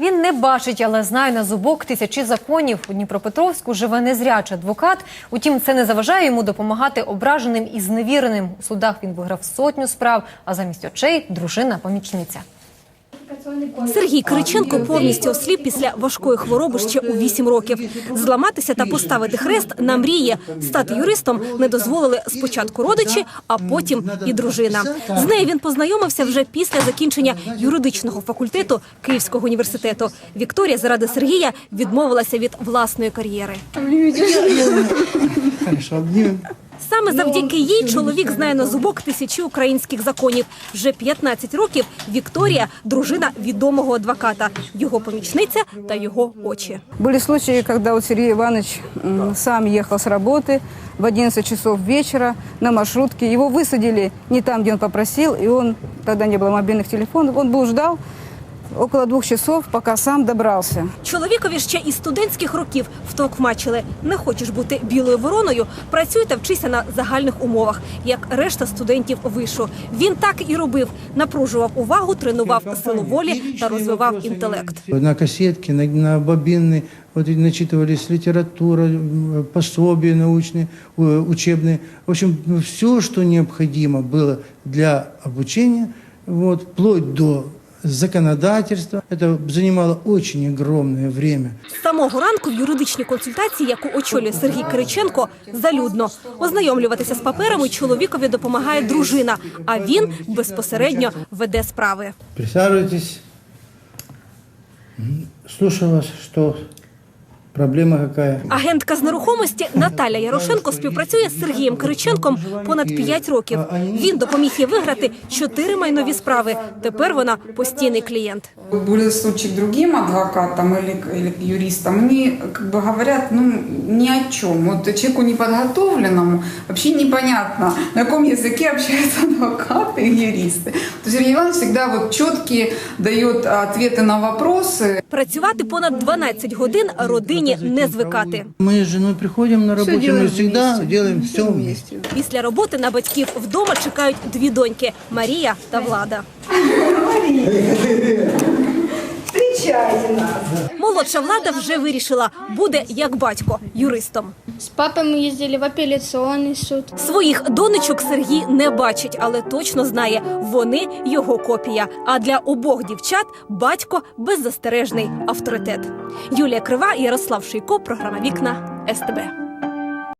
Він не бачить, але знає на зубок тисячі законів. У Дніпропетровську живе незрячий адвокат. Утім, це не заважає йому допомагати ображеним і зневіреним. У судах він виграв сотню справ, а замість очей дружина-помічниця. Сергій Кириченко повністю осліп після важкої хвороби ще у 8 років. Зламатися та поставити хрест на мріє. Стати юристом не дозволили спочатку родичі, а потім і дружина. З нею він познайомився вже після закінчення юридичного факультету Київського університету. Вікторія заради Сергія відмовилася від власної кар'єри. Хорошо, обнимем. Саме завдяки їй чоловік знає на зубок тисячі українських законів. Вже 15 років Вікторія дружина відомого адвоката, його помічниця та його очі. Были случаи, когда вот Сергей Иванович м, сам ехал с работы в 11 часов вечера на маршрутке. Его высадили не там, где он попросил, и он, тогда не было мобильных телефонов, он был ждал около двух часов, пока сам добрался. Чоловікові ще із студентських років втовкмачили. Не хочеш бути білою вороною, працюй та вчися на загальних умовах, як решта студентів вишу. Він так і робив: напружував увагу, тренував силу волі та розвивав інтелект. На кассетке, на, на бобинной вот, и начитывались литература, м, пособия научные, э, учебные. В общем, все, что необходимо было для обучения, вот, вплоть до законодательства. Это занимало очень огромное время. З самого ранку в юридичній консультації, яку очолює Сергій Кириченко, залюдно ознайомлюватися з паперами чоловікові допомагає дружина, а він безпосередньо веде справи. Присаджуйтесь. Слушаю вас, что проблема какая? Агентка з нерухомості Наталя Ярошенко співпрацює з Сергієм Кириченком понад 5 років. Він допоміг їй виграти чотири майнові справи. Тепер вона постійний клієнт. Были случаи к другим адвокатам или, к- или к юристам, они как бы говорят, ну, ни о чем. Вот человеку неподготовленному вообще непонятно, на каком языке общаются адвокаты и юристы. То Сергей Иванович всегда вот четкие дает ответы на вопросы, Працювати понад 12 годин родині не звикати. Ми з жіною приходимо на роботу, ми завжди робимо все вместе. Після роботи на батьків вдома чекають дві доньки Марія та Влада. Молодша влада вже вирішила, буде як батько юристом. З папами мы ездили в апеляційний суд. Своїх донечок Сергій не бачить, але точно знає, вони його копія. А для обох дівчат батько беззастережний авторитет. Юлія Крива, Ярослав Шийко, програма Вікна СТБ.